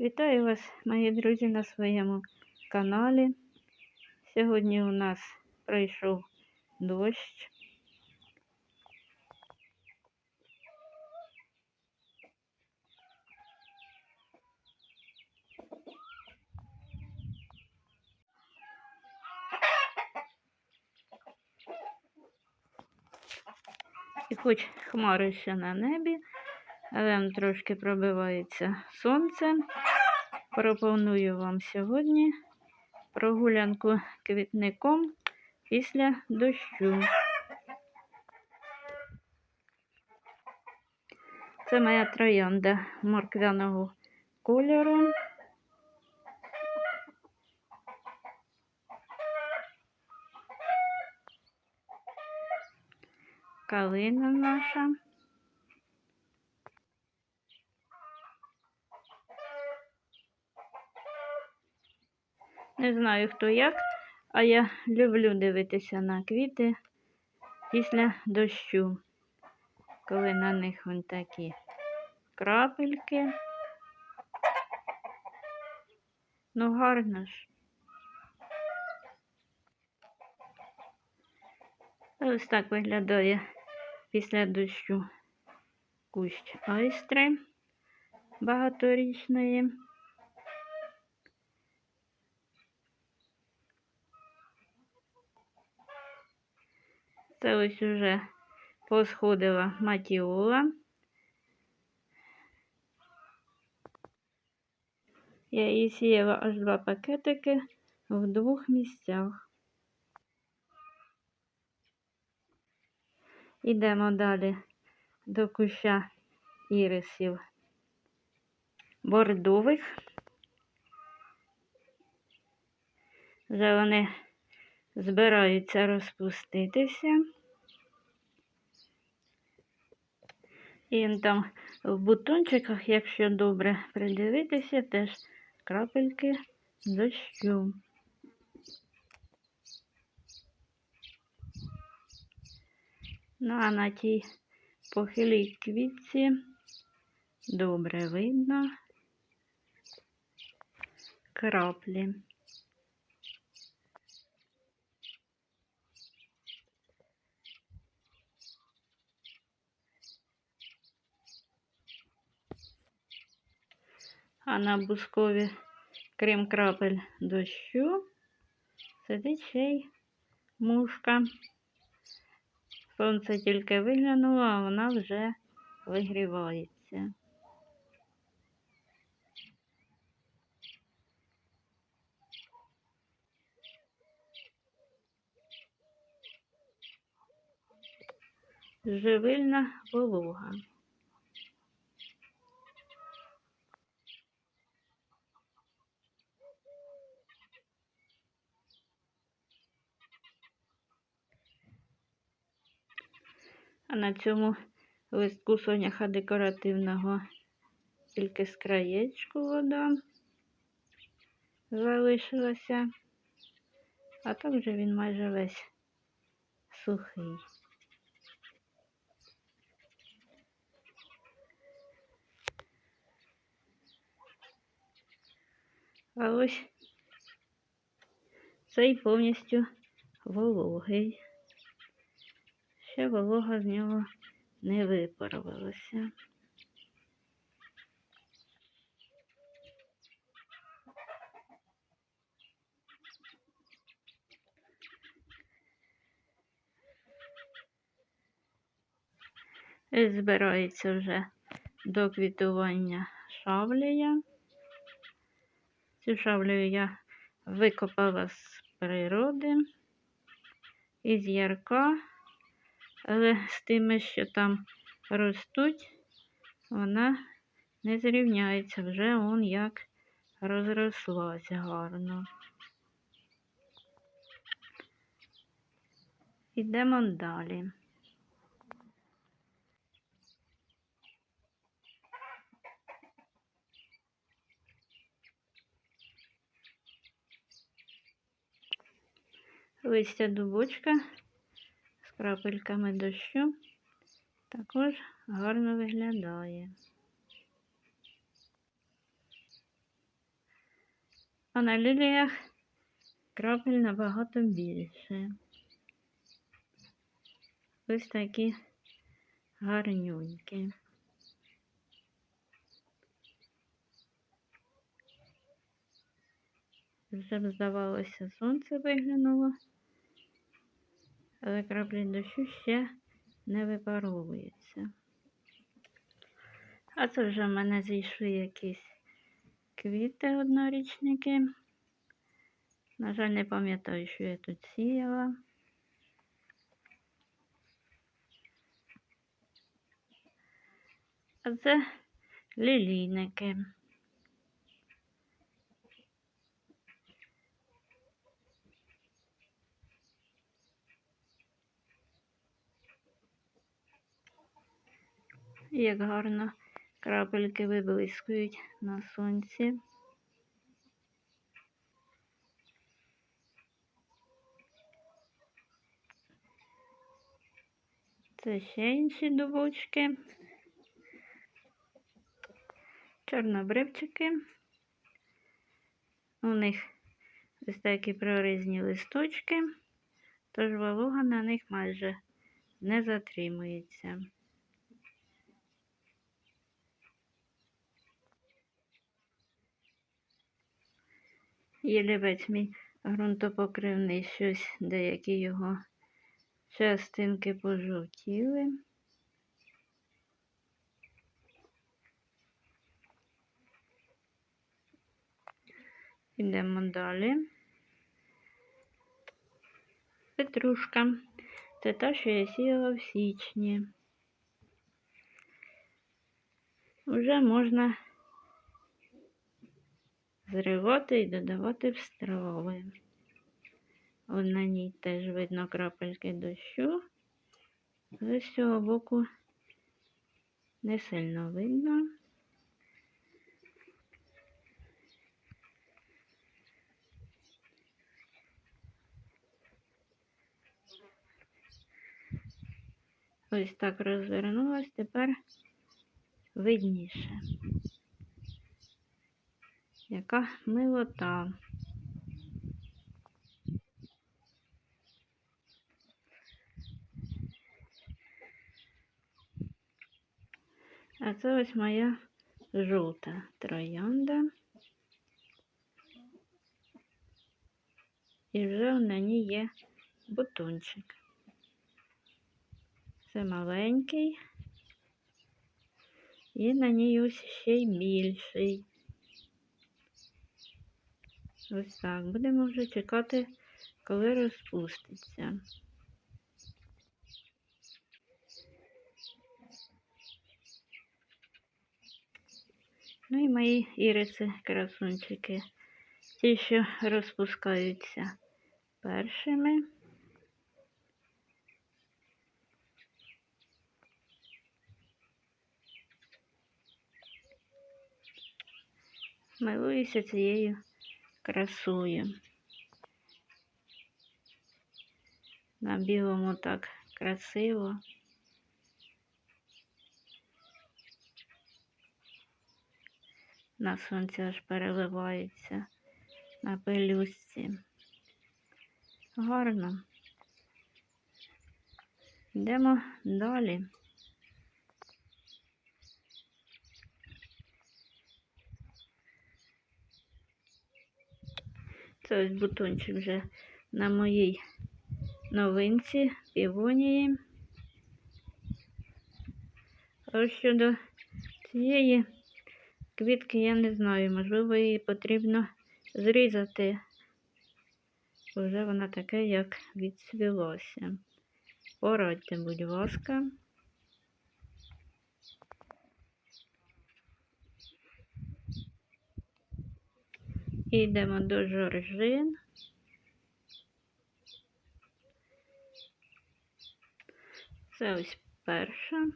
Вітаю вас, мої друзі, на своєму каналі. Сьогодні у нас пройшов дощ. І хоч хмари ще на небі, але трошки пробивається сонце. Пропоную вам сьогодні прогулянку квітником після дощу. Це моя троянда морквяного кольору. Калина наша. Не знаю, хто як, а я люблю дивитися на квіти після дощу, коли на них вон такі крапельки. Ну, гарно ж. Ось так виглядає після дощу кущ айстри багаторічної. Це ось уже посходила матіола. Я її сіяла аж два пакетики в двох місцях. Ідемо далі до куща ірисів бордових. Вже вони збираються розпуститися. І там в бутончиках, якщо добре придивитися, теж крапельки дощу. Ну, а на тій похилій квітці добре видно краплі. А на бускові, крім крапель дощу, сидить ще й мушка. Сонце тільки виглянуло, а вона вже вигрівається. Живильна волога. А на цьому листку соняха декоративного тільки з краєчку вода залишилася, а так вже він майже весь сухий. А ось цей повністю вологий ще волога з нього не випарувалася. Збирається вже до квітування шавлія. Цю шавлею я викопала з природи, із ярка але з тими, що там ростуть, вона не зрівняється, вже он як розрослася гарно. Йдемо далі. Листя дубочка крапельками дощу також гарно виглядає. А на ліліях крапель набагато більше. Ось такі гарнюнькі. Вже здавалося, сонце виглянуло, але краплі дощу ще не випаровуються. А це вже в мене зійшли якісь квіти однорічники. На жаль, не пам'ятаю, що я тут сіяла. А це лілійники. Як гарно крапельки виблискують на сонці. Це ще інші дубочки. Чорнобривчики. У них ось такі прорізні листочки, тож волога на них майже не затримується. Єлівець мій ґрунтопокривний щось, деякі його частинки пожовтіли. Йдемо далі. Петрушка. Це та, що я сіяла в січні. Вже можна зривати і додавати в страви. От на ній теж видно крапельки дощу. З цього боку не сильно видно. Ось так розвернулась, тепер видніше. Яка милота. А це ось моя жовта троянда. І вже на ній є бутончик. Це маленький. І на ній ось ще й більший. Ось так. Будемо вже чекати, коли розпуститься. Ну і мої іриси красунчики. Ті, що розпускаються першими. Милуюся цією красою. На білому так красиво. На сонці аж переливається на пелюстці. Гарно. Йдемо далі. Це ось бутончик вже на моїй новинці півонії. А щодо цієї квітки я не знаю, можливо, її потрібно зрізати, вже вона таке, як відцвілося. Порадьте, будь ласка. І йдемо до жоржин. Це ось перша.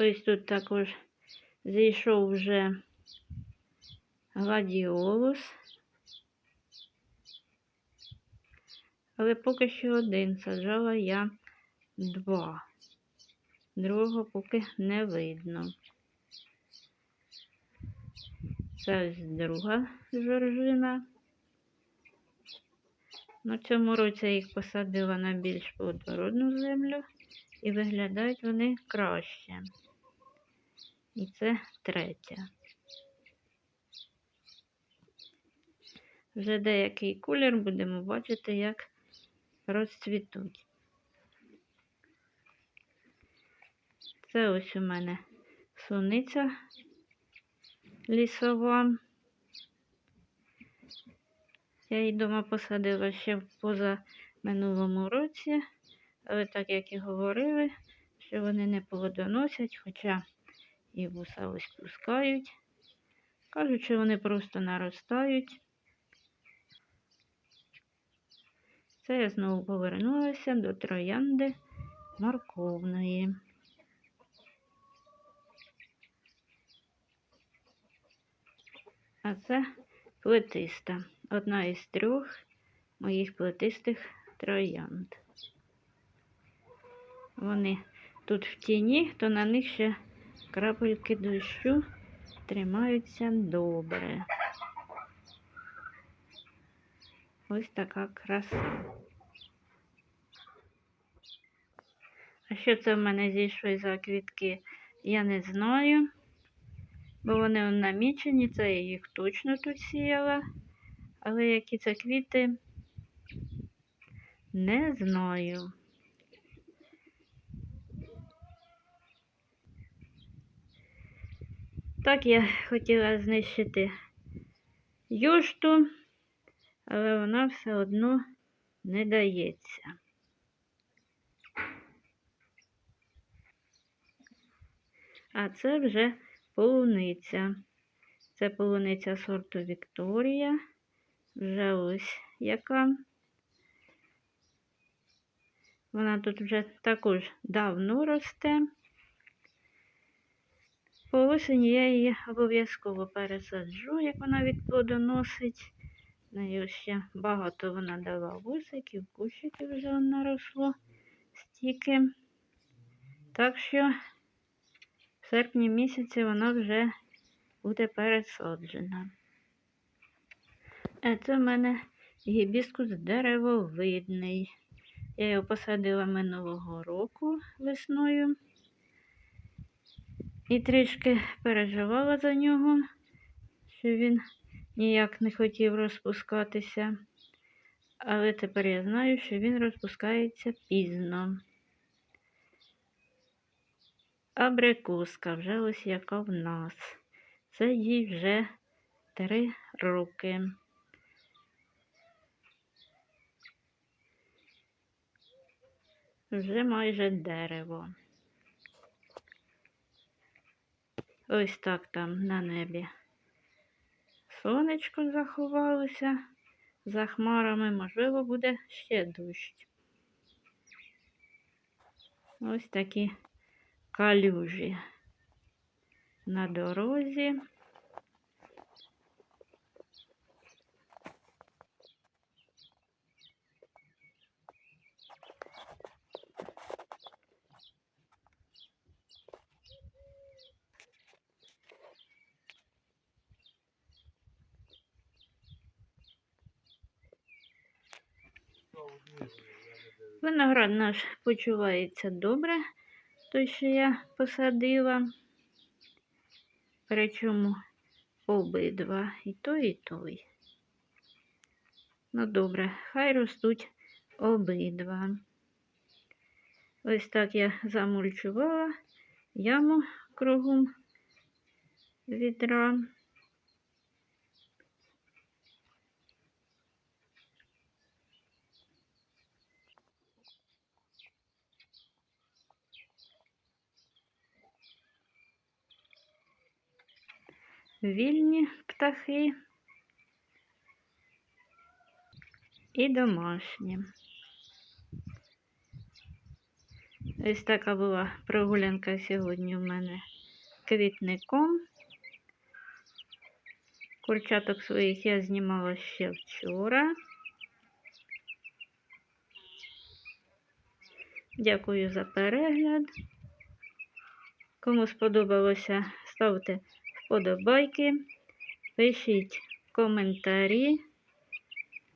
Ось тут також зійшов вже гладіолус. Але поки що один саджала я два. Другого поки не видно. Це ось друга жоржина. На цьому році я їх посадила на більш плодородну землю і виглядають вони краще. І це третя. Вже деякий колір будемо бачити, як розцвітуть. Це ось у мене суниця лісова. Я її дома посадила ще поза минулому році, але так як і говорили, що вони не плодоносять, хоча і вуса ось пускають. Кажуть, що вони просто наростають. Це я знову повернулася до троянди морковної. А це плетиста. Одна із трьох моїх плетистих троянд. Вони тут в тіні, то на них ще крапельки дощу тримаються добре. Ось така краса. А що це в мене зійшли за квітки, я не знаю, бо вони намічені, це я їх точно тут сіяла. Але які це квіти, не знаю. Так я хотіла знищити юшту, але вона все одно не дається. А це вже полуниця. Це полуниця сорту Вікторія. Вже ось яка. Вона тут вже також давно росте. По осені я її обов'язково пересаджу, як вона відплодоносить. Неї ще багато вона дала вусиків, кущиків вже наросло стільки. Так що серпні місяці вона вже буде пересаджена. А це в мене гібіскус деревовидний. Я його посадила минулого року весною і трішки переживала за нього, що він ніяк не хотів розпускатися. Але тепер я знаю, що він розпускається пізно. Абрикоска вже ось яка в нас. Це їй вже три роки. Вже майже дерево. Ось так там на небі. Сонечко заховалося. За хмарами, можливо, буде ще дощ. Ось такі калюжі на дорозі. Виноград наш почувається добре, той, що я посадила. Причому обидва і той, і той. Ну, добре, хай ростуть обидва. Ось так я замульчувала яму кругом відра. Вільні птахи і домашні. Ось така була прогулянка сьогодні у мене квітником. Курчаток своїх я знімала ще вчора. Дякую за перегляд. Кому сподобалося, ставте вподобайки, пишіть коментарі.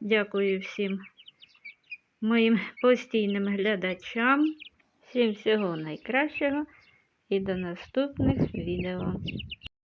Дякую всім моїм постійним глядачам. Всім всього найкращого і до наступних відео.